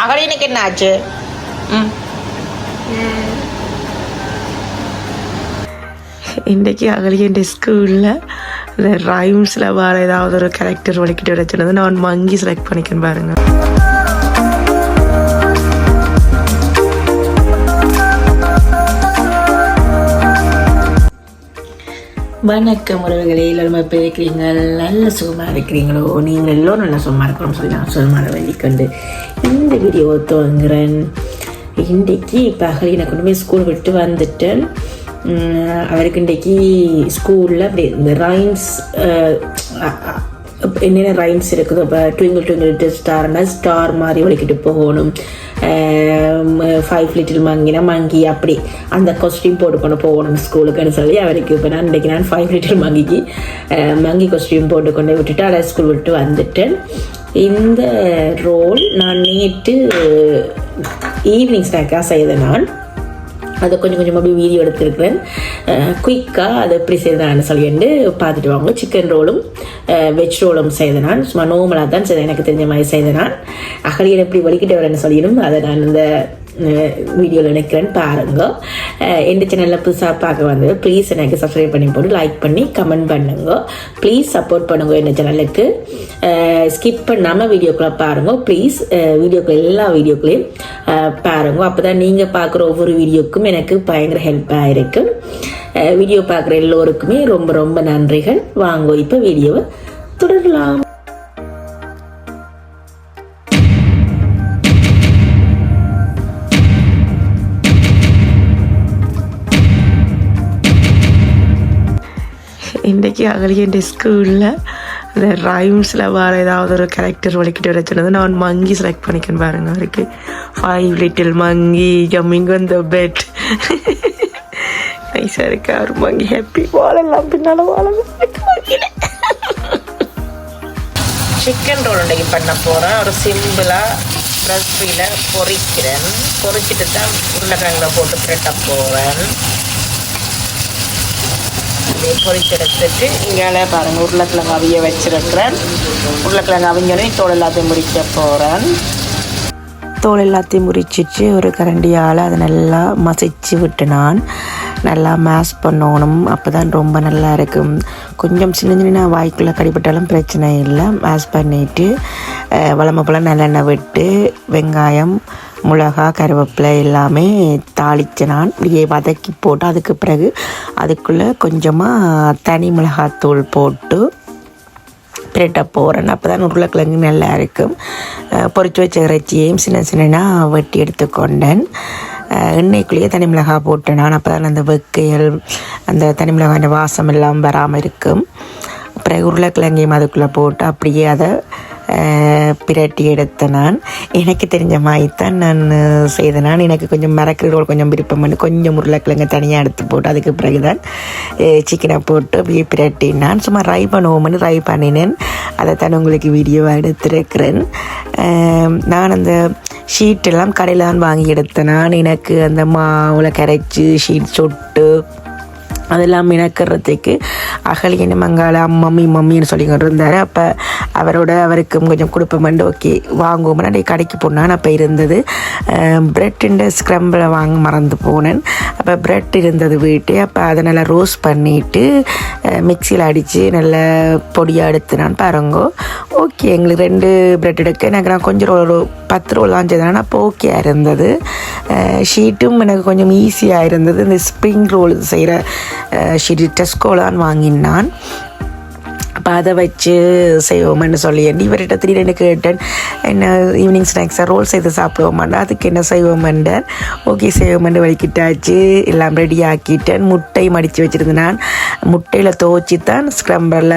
அகலினுக்கு என்ன ஆச்சு ம் இன்றைக்கி அகலியன் ஸ்கூலில் இந்த ரைம்ஸில் வேறு ஏதாவது ஒரு கேரக்டர் வலிக்கிட்டு வச்சுனது நான் மங்கி செலக்ட் பண்ணிக்கேன் பாருங்கள் வணக்கம் உறவுகளே எல்லாரும் இப்போ இருக்கிறீங்க? நல்ல சுகமாக இருக்கிறீங்களோ? நீங்கள் எல்லோரும் நல்ல சுகமாக இருக்கணும் சொல்லி நான் சுகமாக வேண்டிக்கொண்டு இந்த வீடியோ துவங்குறேன். இன்றைக்கு பகல் எனக்கு கொண்டு போய் ஸ்கூல் விட்டு வந்துட்டேன். அவருக்கு இன்றைக்கி ஸ்கூலில் அப்படி இந்த ரைம்ஸ் என்னென்ன ரைம்ஸ் இருக்குது? இப்போ ட்விங்கிள் ட்விங்கிள் ஸ்டார்னா ஸ்டார் மாதிரி ஒழிக்கிட்டு போகணும். ஃபைவ் லிட்டில் மங்கினா மங்கி அப்படி. அந்த கொஸ்டியூம் போட்டுக்கொண்டு போகணும் ஸ்கூலுக்குன்னு சொல்லி அவருக்கு இப்போ நான் இன்றைக்கி நான் ஃபைவ் லிட்டில் மங்கிக்கு மங்கி கொஸ்டியூம் போட்டுக்கொண்டு விட்டுட்டு அதை ஸ்கூல் விட்டு வந்துட்டேன். இந்த ரோல் நான் நேற்று ஈவினிங் ஸ்நாக்காக செய்தேன் நான். அதை கொஞ்சம் கொஞ்சமாக அப்படியே வீடியோ எடுத்திருக்கிறேன். குயிக்காக அதை எப்படி செய்தேன்னு சொல்லிட்டு பார்த்துட்டு வாங்க. சிக்கன் ரோலும் வெஜ் ரோலும் செய்தனான் நான். சும்மா நோமலாக தான் செய்தேன். எனக்கு தெரிஞ்ச மாதிரி செய்தனான் நான். எப்படி வலிக்கிட்டு வரேன்னு சொல்லிடும் அதை நான் இந்த வீடியோவில் நினைக்கிறேன்னு பாருங்க. எந்த சேனலில் புதுசாக பார்க்க வந்து ப்ளீஸ் எனக்கு சப்ஸ்கிரைப் பண்ணி போட்டு லைக் பண்ணி கமெண்ட் பண்ணுங்க. ப்ளீஸ் சப்போர்ட் பண்ணுங்க இந்த சேனலுக்கு ஸ்கிப் பண்ணாமல் வீடியோக்குள்ளே பாருங்க. ப்ளீஸ் வீடியோக்குள்ள எல்லா வீடியோக்குள்ளேயும் பாருங்க. அப்போ தான் நீங்கள் பார்க்குற ஒவ்வொரு வீடியோக்கும் எனக்கு பயங்கர ஹெல்ப்பாக இருக்கும் வீடியோ பார்க்குற எல்லோருக்குமே ரொம்ப ரொம்ப நன்றிகள். வாங்க இப்போ வீடியோவை தொடரலாம். இன்றைக்கி அகலியன் ஸ்கூலில் இந்த ரைம்ஸில் வேறு ஏதாவது ஒரு கேரக்டர் வலிக்கிட்டு வச்சுனது நான் மங்கி செலக்ட் பண்ணிக்கேன் பாருங்க அவருக்கு. Five little monkey coming on bed நைஸாக இருக்கு அவர் மங்கி ஹாப்பி வாழலாம் பின்னால் வாழலாம். சிக்கன் ரோல் இன்றைக்கி பண்ண போகிறேன் ஒரு சிம்பிளாக ரெசிபியில் பொரிக்கிறேன் பொரிச்சிட்டு தான் உருளைக்கிழங்குல போட்டு பிரட்ட போகிறேன் அப்படியே பொரிச்செடுத்துட்டு இங்கே பாருங்கள் உருளைக்கிழங்கு அவிய வச்சிருக்கிறேன் உருளைக்கிழங்கு அவிஞ்சோடனே தோல் எல்லாத்தையும் முறிக்க போகிறேன் தோல் எல்லாத்தையும் முறிச்சிட்டு ஒரு கரண்டியால் அதை நல்லா மசிச்சு விட்டு நான் நல்லா மேஷ் பண்ணணும். அப்போ தான் ரொம்ப நல்லா இருக்கும். கொஞ்சம் சின்ன சின்ன வாய்க்குள்ளே கடிப்பட்டாலும் பிரச்சனை இல்லை. மேஷ் பண்ணிவிட்டு வளமை போல் நல்லெண்ணெய் விட்டு வெங்காயம் மிளகா கருவேப்பிலை எல்லாமே தாளித்து நான் இப்படியே வதக்கி போட்டு அதுக்கு பிறகு அதுக்குள்ளே கொஞ்சமாக தனி மிளகாத்தூள் போட்டு பிரட்டை போகிறேன் அப்போ தான் உருளைக்கிழங்கு நல்லா இருக்கும். பொறிச்சு வச்ச இறைச்சியையும் சின்ன சின்னனா வெட்டி எடுத்துக்கொண்டேன். எண்ணெய்க்குள்ளேயே தனி மிளகாய் போட்டேன் நான். அப்போ தான் அந்த வெக்கையல் அந்த தனி மிளகாய் வாசம் எல்லாம் வராமல் இருக்கும். அப்புறம் உருளைக்கிழங்கையும் அதுக்குள்ளே போட்டு அப்படியே அதை பிரட்டி எடுத்தேன் நான். எனக்கு தெரிஞ்ச மாதிரி தான் நான் செய்தேன் நான். எனக்கு கொஞ்சம் மரக்கீரோல் கொஞ்சம் விருப்பம் பண்ணி கொஞ்சம் உருளைக்கிழங்கு தனியாக எடுத்து போட்டு அதுக்கு பிறகு தான் சிக்கனை போட்டு அப்படியே பிரட்டி நான் சும்மா ரை பண்ணுவோம்னு ரை பண்ணினேன். அதை தான் உங்களுக்கு வீடியோவாக எடுத்திருக்கிறேன். நான் அந்த ஷீட்டெல்லாம் கடையில் தான் வாங்கி எடுத்தேன் நான். எனக்கு அந்த மாவில் கரைச்சி ஷீட் சொட்டு அதெல்லாம் இணக்கிறதுக்கு அகலியன் மங்காள மம்மி மம்மின்னு சொல்லி இருந்தார். அப்போ அவரோட அவருக்கு கொஞ்சம் கொடுப்பமெண்டு ஓகே வாங்குவோம். நான் கடைக்கு போனான் அப்போ இருந்தது. ப்ரெட்டுண்டு ஸ்க்ரம்பில் வாங்க மறந்து போனேன். அப்போ ப்ரெட் இருந்தது வீட்டு. அப்போ அதை நல்லா ரோஸ்ட் பண்ணிவிட்டு மிக்சியில் அடித்து நல்லா பொடியாக எடுத்து நான் பாருங்கோ. ஓகே எங்களுக்கு ரெண்டு ப்ரெட் எடுக்க எனக்கு நான் கொஞ்சம் ஒரு பத்து ரோல் தான் செய்தேன் அப்போ ஓகே இருந்தது. ஷீட்டும் எனக்கு கொஞ்சம் ஈஸியாக இருந்தது. இந்த ஸ்ப்ரிங் ரோல் செய்கிற ஷீட் டெஸ்கோலான் வாங்கினான். அப்போ அதை வச்சு செய்வோம்னு சொல்லி இவர்கிட்ட திடீர்னு கேட்டேன் என்ன ஈவினிங் ஸ்நாக்ஸாக ரோல் செய்து சாப்பிடுவோமாண்டா அதுக்கு என்ன செய்வோமெண்டேன் ஓகே செய்வோமெண்டு வலிக்கிட்டாச்சு. எல்லாம் ரெடி ஆக்கிட்டேன். முட்டை மடித்து வச்சுருந்தேன் நான். முட்டையில் துவச்சி தான் ஸ்க்ரம்பரில்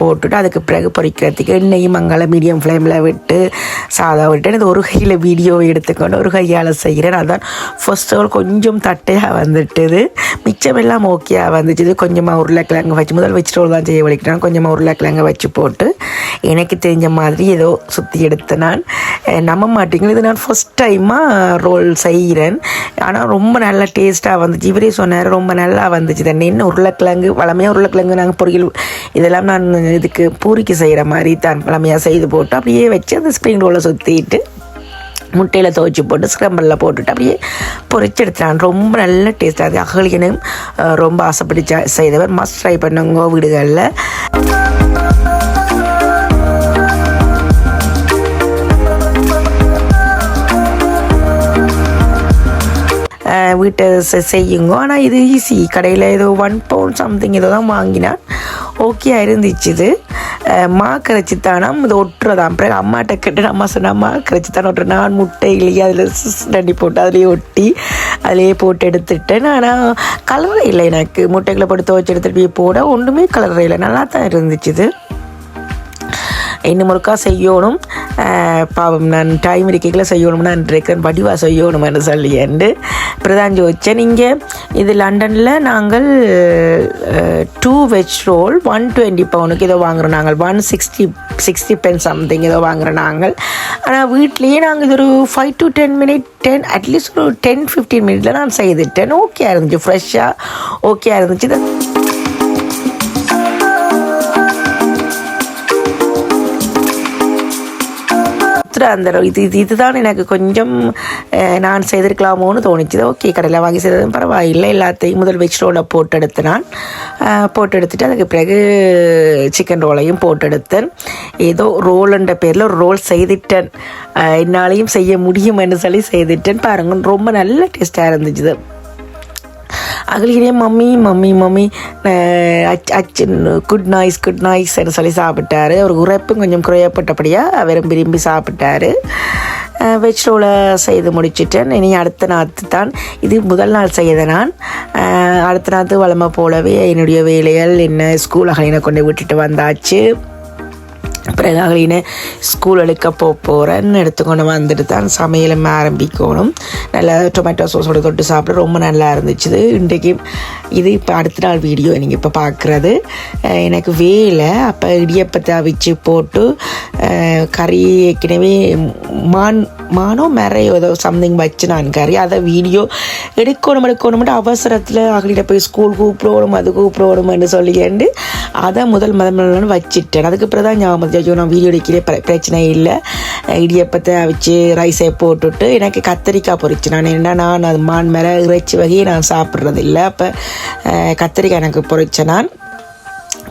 போட்டுட்டு அதுக்கு பிறகு பொரிக்கிறதுக்கு எண்ணெயும் மங்கால மீடியம் ஃப்ளேமில் விட்டு சாதா விட்டேன் இது ஒரு கையில் வீடியோ எடுத்துக்கொண்டு ஒரு கையால் செய்கிறேன் அதான் ஃபர்ஸ்ட் ஆல் கொஞ்சம் தட்டையாக வந்துட்டுது. மிச்சமெல்லாம் ஓகேயாக வந்துச்சு. கொஞ்சமாக உருளைக்கிழங்கு வச்சு முதல் வெஜிடபிள் தான் செய்ய வலிக்கிறான். கொஞ்சம் கொஞ்சமாக உருளைக்கிழங்க வச்சு போட்டு எனக்கு தெரிஞ்ச மாதிரி ஏதோ சுற்றி எடுத்து நான் நம்ப மாட்டேங்குது. இது நான் ஃபஸ்ட் டைமாக ரோல் செய்கிறேன் ஆனால் ரொம்ப நல்லா டேஸ்ட்டாக வந்துச்சு. இவரே சொன்னார் ரொம்ப நல்லா வந்துச்சு. தண்ணி என்ன உருளைக்கிழங்கு வளமையாக உருளைக்கிழங்கு நாங்கள் பொரியல் இதெல்லாம் நான் இதுக்கு பூரிக்கு செய்கிற மாதிரி தான் வளமையாக செய்து போட்டு அப்படியே வச்சு அந்த ஸ்ப்ரிங் ரோலை சுற்றிட்டு முட்டையில் துவைச்சி போட்டு ஸ்க்ரம்பிளில் போட்டுட்டு அப்படியே பொரிச்சு எடுத்துட்டான் ரொம்ப நல்ல டேஸ்ட்டாக அது அகலியனும் ரொம்ப ஆசைப்பட்டு செய்தவர் மஸ்ட் ட்ரை பண்ணுங்க வீடுகளில். வீட்டை செ- செய்யுங்க. ஆனால் இது ஈஸி கடையில் ஏதோ ஒன் பவுண்ட் சம்திங் ஏதோ தான் வாங்கினேன் ஓகே இருந்துச்சு இது. மா கரைச்சி தானம் இது ஒட்டுறதாம். பிறகு அம்மாட்ட கேட்டு அம்மா சொன்னா மா கரைச்சி தானே ஒட்டுற நான் முட்டையிலேயே அதில் தண்ணி போட்டு அதுலேயே ஒட்டி அதிலேயே போட்டு எடுத்துட்டேன். ஆனால் கலரே இல்லை எனக்கு. முட்டைகளை போட்டு துவைச்சி எடுத்துட்டு போய் போட ஒன்றுமே கலரே இல்லை. நல்லா தான் இருந்துச்சு இது. இன்னும் ஒருக்கா செய்யணும். பாவம் நான் டைம் இருக்கைகளை செய்யணும்னு நான் இருக்கிறேன் வடிவா செய்யணும்னு என்று பிரதான் ஜோதிச்சேன். இங்கே இது லண்டனில் நாங்கள் two veg roll one twenty பவுனுக்கு ஏதோ வாங்குறோம் நாங்கள். One sixty sixty pen something ஏதோ வாங்குறோம் நாங்கள். ஆனால் வீட்லேயே நாங்கள் இது ஒரு five to ten minute ten at least ஒரு டென் ஃபிஃப்டீன் மினிட்ல நான் செய்துட்டேன். ஓகே இருந்துச்சு ஃப்ரெஷ்ஷாக ஓகே இருந்துச்சு. இது அந்த இது இது இதுதான் எனக்கு கொஞ்சம் நான் செய்திருக்கலாமோன்னு தோணுச்சு ஓகே கடையில் வாங்கி செய்ததும் பரவாயில்லை. எல்லாத்தையும் முதல் வெஜ் ரோலை போட்டு எடுத்து நான் போட்டு எடுத்துட்டு அதுக்கு பிறகு சிக்கன் ரோலையும் போட்டு எடுத்தேன் ஏதோ ரோலுன்ற பேரில் ஒரு ரோல் செய்துட்டேன். என்னாலையும் செய்ய முடியும்னு சொல்லி செய்துட்டேன். பாருங்க ரொம்ப நல்ல டேஸ்ட்டாக இருந்துச்சு இது. மம்மி மம்மி மம்மி அச் அச் அச்சு குட் நாய்ஸ் குட் நாய்ஸ்ன்னு சொல்லி சாப்பிட்டாரு. ஒரு உரைப்பும் கொஞ்சம் குறையப்பட்டபடியாக அவரும் விரும்பி சாப்பிட்டாரு. வெஜ் ரோலை செய்து முடிச்சிட்டேன். இனி அடுத்த நாத்து தான். இது முதல் நாள் செய்த நான். அடுத்த நாத்து வளமை போலவே என்னுடைய வேலைகள் என்ன ஸ்கூல் அகலினை கொண்டு விட்டுட்டு வந்தாச்சு. பிறகு அகலினை ஸ்கூல் எடுக்க போக போகிறேன்னு எடுத்துக்கொண்டு வந்துட்டு தான் சமையலும் ஆரம்பிக்கணும். நல்லா டொமேட்டோ சோஸோட தொட்டு சாப்பிட ரொம்ப நல்லா இருந்துச்சு. இன்றைக்கு இது இப்போ அடுத்த நாள் வீடியோ நீங்கள் இப்போ பார்க்குறது எனக்கு வேலை. அப்போ இடியப்பத்தை அவிச்சு போட்டு கறி ஏற்கனவே மான் மானோ மறையோ ஏதோ சம்திங் வச்சு நான் கறி. அதை வீடியோ எடுக்கணும் எடுக்கணும்னு அவசரத்தில் அகலிட்ட போய் ஸ்கூல் கூப்பிடணும் அது கூப்பிடணும்னு சொல்லிக்கேண்டு அதை முதல் முதல் முதல்ல வச்சுட்டேன். அதுக்கு பிறகு தான் ஞாபகம் ஐயோ நான் வீடியோ எடுக்கலே பிரச்சனை இல்லை. இடியப்பத்தை அவிச்சு ரைஸை போட்டுட்டு எனக்கு கத்திரிக்காய் பொறிச்சு. நான் என்ன நான் அது மான் மேலே இறைச்சி வகையை நான் சாப்பிட்றது இல்லை அப்போ கத்திரிக்காய் எனக்கு பொறிச்சேன் நான்.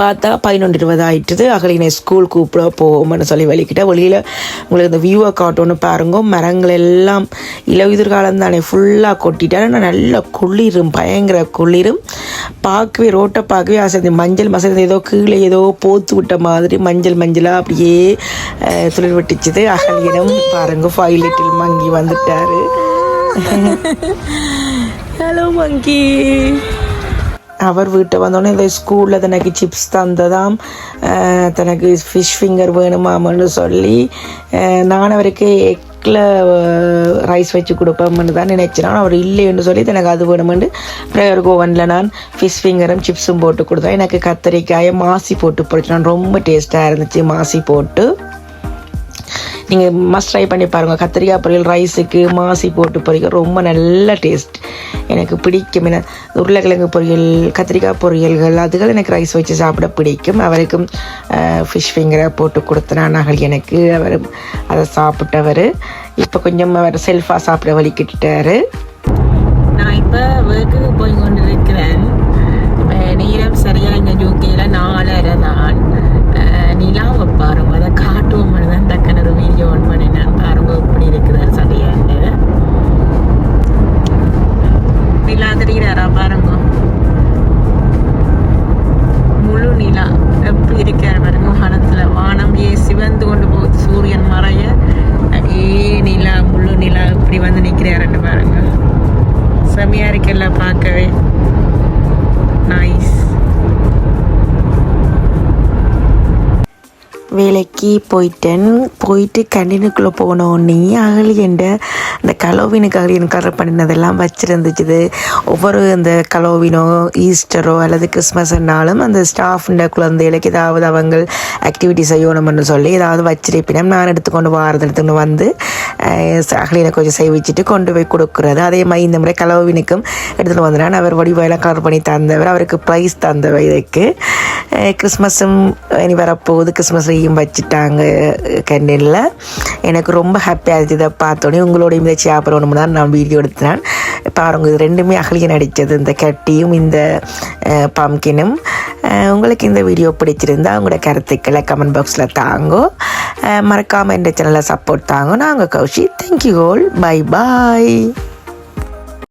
பார்த்தா பதினொன்று இருபது ஆயிட்டுது அகலினை ஸ்கூல் கூப்பிட போகும்னு சொல்லி வலிக்கிட்ட வெளியில் உங்களுக்கு இந்த வியூவை காட்டோன்னு பாருங்க. மரங்கள் எல்லாம் இளவிதிர் காலம் தானே ஃபுல்லாக கொட்டிட்டேன் ஆனால் நல்லா குளிரும் பயங்கர குளிரும். பார்க்கவே ரோட்டை பார்க்கவே ஆசை மஞ்சள் மசல் ஏதோ கீழே ஏதோ போத்து விட்ட மாதிரி மஞ்சள் மஞ்சளாக அப்படியே துளிர் விட்டுச்சுது. அகலியிடம் பாருங்க ஃபைவ் லிட்டில் மங்கி வந்துட்டாரு. ஹலோ மங்கி அவர் வீட்டை வந்தோடனே இந்த ஸ்கூலில் தனக்கு சிப்ஸ் தந்ததாம் தனக்கு ஃபிஷ் ஃபிங்கர் வேணுமாமன்னு சொல்லி நான் அவருக்கு எக்கில் ரைஸ் வச்சு கொடுப்போம்னு தான் நினைச்சேன் அவர் இல்லைன்னு சொல்லி எனக்கு அது வேணுமெண்டு ப்ரேயர் கோவனில் நான் ஃபிஷ் ஃபிங்கரும் சிப்ஸும் போட்டு கொடுத்தேன் எனக்கு கத்தரிக்காயை மாசி போட்டு பொரிச்சேன் ரொம்ப டேஸ்ட்டாக இருந்துச்சு மாசி போட்டு நீங்கள் மஸ்ட் ட்ரை பண்ணி பாருங்கள் கத்திரிக்காய் பொரியல் ரைஸுக்கு மாசி போட்டு பொரியல் ரொம்ப நல்ல டேஸ்ட் எனக்கு பிடிக்கும். என்ன உருளைக்கிழங்கு பொரியல் கத்திரிக்காய் பொரியல்கள் அதுகள் எனக்கு ரைஸ் வச்சு சாப்பிட பிடிக்கும். அவருக்கும் ஃபிஷ் ஃபிங்கரை போட்டு கொடுத்தனா நகல் எனக்கு. அவர் அதை சாப்பிட்டவர். இப்போ கொஞ்சம் அவர் செல்ஃபாக சாப்பிட வலிக்கிட்டாரு நான் இப்போ ஒர்க்குக்கு போய் கொண்டு இருக்கிறேன் நேரம் சரியாக இங்கே யூகேயில் நாலரை வேலைக்கு போயிட்டேன். போயிட்டு கண்டினுக்குள்ளே போன உடனே அகலி என்ற இந்த கலோவினுக்கு அகலியன் கலர் பண்ணினதெல்லாம் வச்சுருந்துச்சு ஒவ்வொரு இந்த கலோவினோ ஈஸ்டரோ அல்லது கிறிஸ்மஸ்னாலும் அந்த ஸ்டாஃப்ன்ற குழந்தைகளுக்கு ஏதாவது அவங்க ஆக்டிவிட்டி செய்யணும்னு சொல்லி ஏதாவது வச்சிருப்பினம் நான் எடுத்துக்கொண்டு வாரது எடுத்துக்கொண்டு வந்து அகலினை கொஞ்சம் செய்விச்சுட்டு கொண்டு போய் கொடுக்குறது. அதே மாதிரி இந்த முறை கலோவினுக்கும் எடுத்துகிட்டு வந்தேன் அவர் வடிவாயெல்லாம் கலர் பண்ணி தந்தவர் அவருக்கு ப்ரைஸ் தந்தவர் இதுக்கு. கிறிஸ்மஸும் இனி வரப்போகுது. கிறிஸ்மஸ் வச்சுட்டாங்க கண்டினில் எனக்கு ரொம்ப ஹாப்பியாக இருந்துச்சு இதை பார்த்தோன்னே. உங்களோடையும் அப்புறம் சாப்பிடணும்னு தான் நான் வீடியோ எடுத்தேன். பாருங்க இது ரெண்டுமே அகலிய நடித்தது இந்த கட்டியும் இந்த பம்கினும் உங்களுக்கு இந்த வீடியோ பிடிச்சிருந்தா உங்களோட கருத்துக்களை கமெண்ட் பாக்ஸில் தாங்கோ. மறக்காமல் இந்த சேனலை சப்போர்ட் தாங்கோ. நாங்கள் Kaushi thank you all bye bye